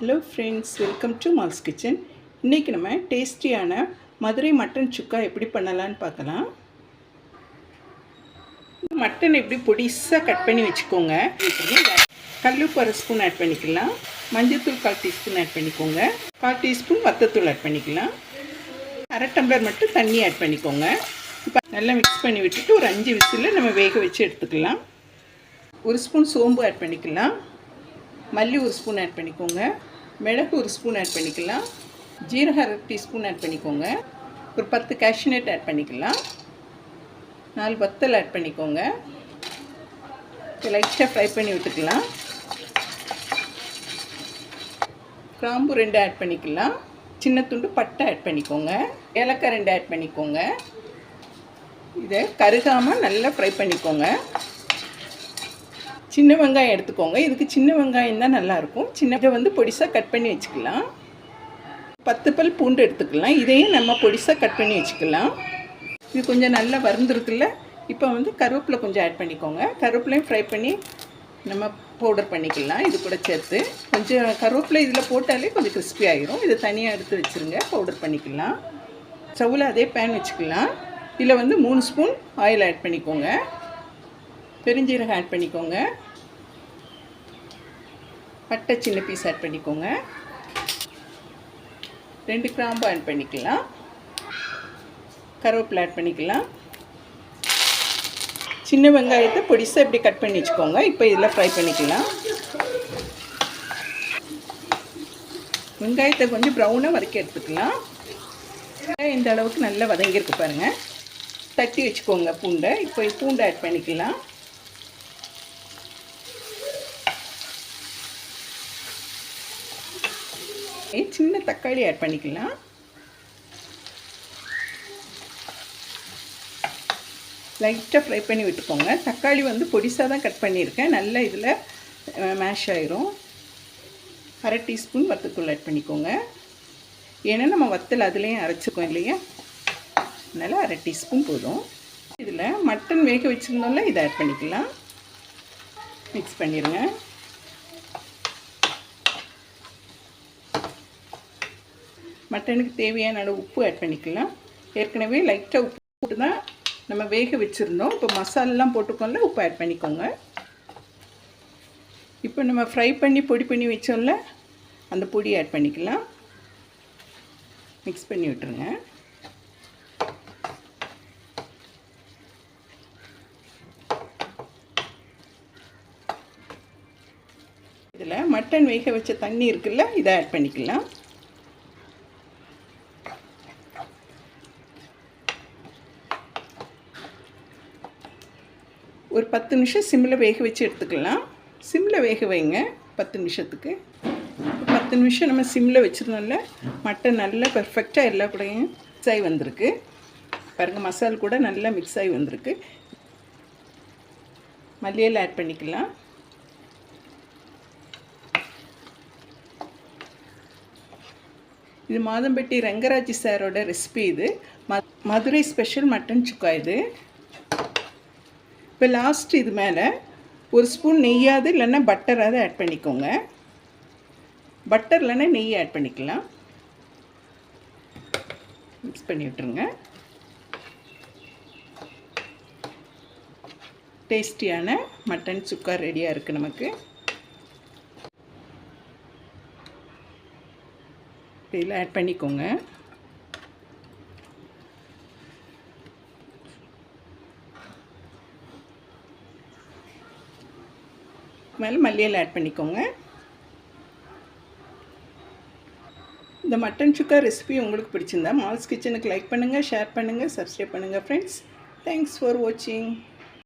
Hello friends welcome to Mal's kitchen இன்றைக்கி நம்ம டேஸ்டியான மதுரை மட்டன் சுக்கா எப்படி பண்ணலான்னு பார்க்கலாம். மட்டன் எப்படி பொடிசாக கட் பண்ணி வச்சுக்கோங்க. கல்லுப்பு அரை ஸ்பூன் ஆட் பண்ணிக்கலாம். மஞ்சள்தூள் கால் டீஸ்பூன் ஆட் பண்ணிக்கோங்க. கால் டீஸ்பூன் வத்தத்தூள் ஆட் பண்ணிக்கலாம். அரை டம்ளர் மட்டும் தண்ணி ஆட் பண்ணிக்கோங்க. இப்போ நல்லா மிக்ஸ் பண்ணி விட்டுட்டு ஒரு அஞ்சு விசில் நம்ம வேக வச்சு எடுத்துக்கலாம். ஒரு ஸ்பூன் சோம்பு ஆட் பண்ணிக்கலாம். மல்லி ஒரு ஸ்பூன் ஆட் பண்ணிக்கோங்க. மிளகு ஒரு ஸ்பூன் ஆட் பண்ணிக்கலாம். ஜீரகம் அரை டீஸ்பூன் ஆட் பண்ணிக்கோங்க. ஒரு பத்து கேஷ்யூநட் ஆட் பண்ணிக்கலாம். நாலு வத்தல் ஆட் பண்ணிக்கோங்க. லைட்டாக ஃப்ரை பண்ணி விட்டுக்கலாம் கிராம்பு ரெண்டு ஆட் பண்ணிக்கலாம். சின்ன துண்டு பட்டை ஆட் பண்ணிக்கோங்க. ஏலக்காய் ரெண்டு ஆட் பண்ணிக்கோங்க. இதை கருகாமல் நல்லா ஃப்ரை பண்ணிக்கோங்க. சின்ன வெங்காயம் எடுத்துக்கோங்க. இதுக்கு சின்ன வெங்காயம் தான் நல்லாயிருக்கும். சின்ன இதை வந்து பொடிசாக கட் பண்ணி வச்சுக்கலாம். பத்து பல் பூண்டு எடுத்துக்கலாம். இதையும் நம்ம பொடிசாக கட் பண்ணி வச்சுக்கலாம். இது கொஞ்சம் நல்லா வறுந்துருக்குல்ல? இப்போ வந்து கருவேப்பிலை கொஞ்சம் ஆட் பண்ணிக்கோங்க. கருவேப்பிலையும் ஃப்ரை பண்ணி நம்ம பவுடர் பண்ணிக்கலாம். இது கூட சேர்த்து. கொஞ்சம் கருவேப்பிலை இதில் போட்டாலே கொஞ்சம் கிறிஸ்பி ஆகிரும் இதை தனியாக எடுத்து வச்சுருங்க. பவுடர் பண்ணிக்கலாம். ஸ்டவ்வில் அதே பேன் வச்சுக்கலாம். இதில் வந்து மூணு ஸ்பூன் ஆயில் ஆட் பண்ணிக்கோங்க. பெருஞ்சீரகம் ஆட் பண்ணிக்கோங்க. பட்டை சின்ன பீஸ் ஆட் பண்ணிக்கோங்க. ரெண்டு கிராம்பு ஆட் பண்ணிக்கலாம். கருவேப்பிலை ஆட் பண்ணிக்கலாம். சின்ன வெங்காயத்தை பொடிசாக இப்படி கட் பண்ணி வச்சுக்கோங்க. இப்போ இதில் ஃப்ரை பண்ணிக்கலாம். வெங்காயத்தை கொஞ்சம் ப்ரௌனாக வதக்கி எடுத்துக்கலாம். இந்த அளவுக்கு நல்லா வதங்கியிருக்கு பாருங்கள் தட்டி வச்சுக்கோங்க பூண்டை. இப்போ பூண்டை ஆட் பண்ணிக்கலாம். சின்ன தக்காளி ஆட் பண்ணிக்கலாம். லைட்டாக ஃப்ரை பண்ணி விட்டுக்கோங்க. தக்காளி வந்து பொடிசாக தான் கட் பண்ணியிருக்கேன். நல்லா இதில் மேஷ் ஆயிரும். அரை டீஸ்பூன் வத்தத்தூள் ஆட் பண்ணிக்கோங்க. ஏன்னா நம்ம வத்தல் அதுலேயும் அரைச்சிக்கோம் இல்லையா? அதனால் அரை டீஸ்பூன் போதும். இதில் மட்டன் வேக வச்சுருந்தோம்ல இதை ஆட் பண்ணிக்கலாம். மிக்ஸ் பண்ணிடுங்க மட்டனுக்கு தேவையான அளவு உப்பு ஆட் பண்ணிக்கலாம். ஏற்கனவே லைட்டாக உப்பு போட்டு தான் நம்ம வேக வச்சுருந்தோம். இப்போ மசாலெலாம் போட்டுக்கோங்கள உப்பு ஆட் பண்ணிக்கோங்க. இப்போ நம்ம ஃப்ரை பண்ணி பொடி பண்ணி வச்சோம்ல அந்த பொடி ஆட் பண்ணிக்கலாம். மிக்ஸ் பண்ணி விட்டுருங்க. இதில் மட்டன் வேக வச்ச தண்ணி இருக்குல்ல இதை ஆட் பண்ணிக்கலாம். ஒரு பத்து நிமிஷம் சிம்மில் வேக வச்சு எடுத்துக்கலாம். சிம்மில் வேக வைங்க பத்து நிமிஷத்துக்கு. பத்து நிமிஷம் நம்ம சிம்மில் வச்சுருந்தோம்ல மட்டன் நல்லா பர்ஃபெக்டாக எல்லா கூடையும் மிக்ஸ் ஆகி வந்திருக்கு. பாருங்கள் மசால் கூட நல்லா மிக்ஸ் ஆகி வந்திருக்கு. மல்லியில் ஆட் பண்ணிக்கலாம். இது மாதம்பட்டி ரங்கராஜி சாரோட ரெசிபி இது. மதுரை ஸ்பெஷல் மட்டன் சுக்கா இது. இப்போ லாஸ்ட் இது மேலே ஒரு ஸ்பூன் நெய்யாவது இல்லைன்னா பட்டராவது ஆட் பண்ணிக்கோங்க. பட்டர் இல்லைன்னா நெய் ஆட் பண்ணிக்கலாம். மிக்ஸ் பண்ணி விட்டுருங்க. டேஸ்டியான மட்டன் சுக்கா ரெடியாக இருக்குது நமக்கு. இதில் ஆட் பண்ணிக்கோங்க. மேலே மல்லியில் ஆட் பண்ணிக்கோங்க. இந்த மட்டன் சுக்கா ரெசிபி உங்களுக்கு பிடிச்சிருந்தா மால்ஸ் கிச்சனுக்கு லைக் பண்ணுங்கள் ஷேர் பண்ணுங்கள் சப்ஸ்கிரைப் பண்ணுங்கள் ஃப்ரெண்ட்ஸ் தேங்க்ஸ் ஃபார் வாட்சிங்